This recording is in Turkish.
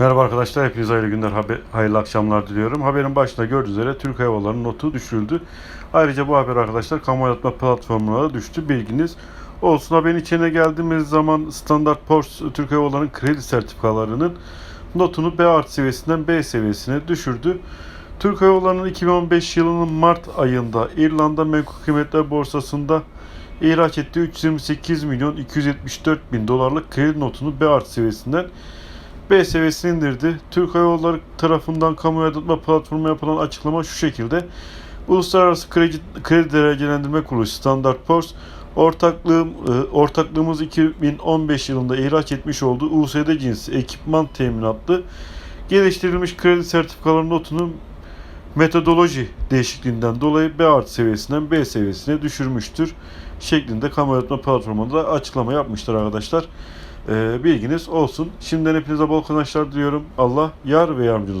Merhaba arkadaşlar, hepinize hayırlı günler, haber, hayırlı akşamlar diliyorum. Haberin başında gördüğünüz üzere Türk Hava notu düşürüldü. Ayrıca bu haber arkadaşlar kamu aydınlatma platformuna düştü, bilginiz olsun. Haberin içine geldiğimiz zaman Standart Poor's Türk Hava kredi sertifikalarının notunu B artı seviyesinden B seviyesine düşürdü. Türk Hava Yolları'nın 2015 yılının Mart ayında İrlanda Menkul Kıymetler Borsası'nda ihraç ettiği 328 milyon 274 bin dolarlık kredi notunu B artı seviyesinden B seviyesine indirdi. Türk Hava Yolları tarafından kamu aydınlatma platformu yapılan açıklama şu şekilde. Uluslararası Kredi, Kredi Derecelendirme Kuruluşu Standard Poor's ortaklığım, e, ortaklığımız 2015 yılında ihraç etmiş olduğu USD cinsi ekipman teminatlı geliştirilmiş kredi sertifikaları notunun metodoloji değişikliğinden dolayı B artı seviyesinden B seviyesine düşürmüştür şeklinde kamu aydınlatma platformunda açıklama yapmışlar arkadaşlar. Ee, bilginiz olsun. Şimdiden hepinize bol kazançlar diliyorum. Allah yar ve yardımcınız